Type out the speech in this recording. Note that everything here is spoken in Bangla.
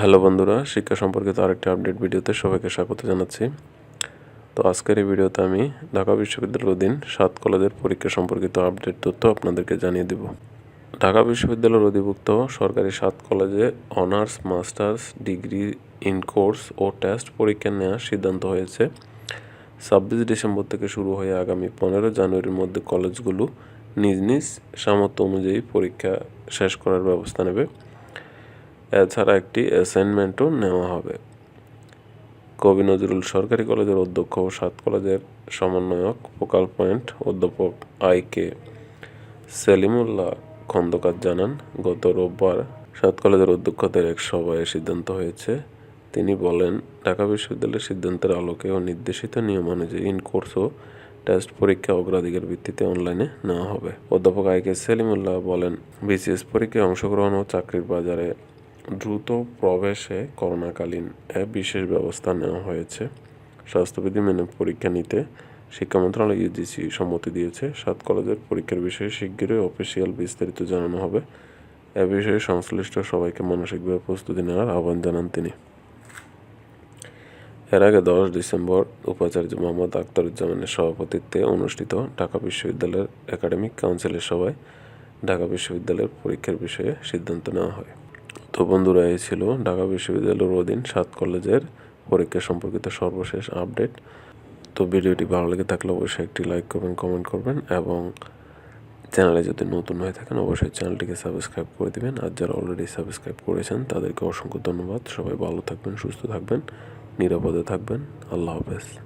হ্যালো বন্ধুরা, শিক্ষা সম্পর্কিত আরেকটি আপডেট ভিডিওতে সবাইকে স্বাগত জানাচ্ছি। তো আজকের এই ভিডিওতে আমি ঢাকা বিশ্ববিদ্যালয়ের অধীন সাত কলেজের পরীক্ষা সম্পর্কিত আপডেট তথ্য আপনাদেরকে জানিয়ে দেব। ঢাকা বিশ্ববিদ্যালয়ের অধিভুক্ত সরকারি সাত কলেজে honours, masters, degree in course O test পরীক্ষা নেওয়ার সিদ্ধান্ত হয়েছে। ছাব্বিশ ডিসেম্বর থেকে শুরু হয়ে আগামী পনেরো জানুয়ারির মধ্যে কলেজগুলো নিজ নিজ সামর্থ্য অনুযায়ী পরীক্ষা শেষ করার ব্যবস্থা নেবে। এছাড়া একটি অ্যাসাইনমেন্টও নেওয়া হবে। কবি নজরুল সরকারি কলেজের অধ্যক্ষ ও সাত কলেজের সমন্বয়ক ফোকাল পয়েন্ট অধ্যাপক আই কে সেলিমুল্লাহ খন্দকার জানান, গত রোববার সাত কলেজের অধ্যক্ষদের এক সভায় সিদ্ধান্ত হয়েছে। তিনি বলেন, ঢাকা বিশ্ববিদ্যালয়ের সিদ্ধান্তের আলোকে ও নির্দেশিত নিয়ম অনুযায়ী ইন কোর্স ও টেস্ট পরীক্ষা অগ্রাধিকার ভিত্তিতে অনলাইনে নেওয়া হবে। অধ্যাপক আই কে সেলিমুল্লাহ বলেন বিসিএস পরীক্ষায় অংশগ্রহণ ও চাকরির বাজারে দ্রুত প্রবেশে করোনাকালীন বিশেষ ব্যবস্থা নেওয়া হয়েছে। স্বাস্থ্যবিধি মেনে পরীক্ষা নিতে শিক্ষা মন্ত্রণালয় ইউজিসি সম্মতি দিয়েছে। সাত কলেজের পরীক্ষার বিষয়ে শিগগিরই অফিসিয়াল বিস্তারিত জানানো হবে। এ বিষয়ে সংশ্লিষ্ট সবাইকে মানসিকভাবে প্রস্তুতি নেওয়ার আহ্বান জানান তিনি। এর আগে দশ ডিসেম্বর উপাচার্য মোহাম্মদ আখতারুজ্জামানের সভাপতিত্বে অনুষ্ঠিত ঢাকা বিশ্ববিদ্যালয়ের একাডেমিক কাউন্সিলের সভায় ঢাকা বিশ্ববিদ্যালয়ের পরীক্ষার বিষয়ে সিদ্ধান্ত নেওয়া হয়। তো বন্ধুরা, এই ছিল ঢাকা বিশ্ববিদ্যালয়ের অধীন সাত কলেজের পরীক্ষা সম্পর্কিত সর্বশেষ আপডেট। তো ভিডিওটি ভালো লেগে থাকলে অবশ্যই একটি লাইক করবেন কমেন্ট করবেন এবং চ্যানেলে যদি নতুন হয়ে থাকেন, অবশ্যই চ্যানেলটিকে সাবস্ক্রাইব করে দিবেন। আর যারা অলরেডি সাবস্ক্রাইব করেছেন, তাদেরকে অসংখ্য ধন্যবাদ। সবাই ভালো থাকবেন, সুস্থ থাকবেন, নিরাপদে থাকবেন। আল্লাহ হাফেজ।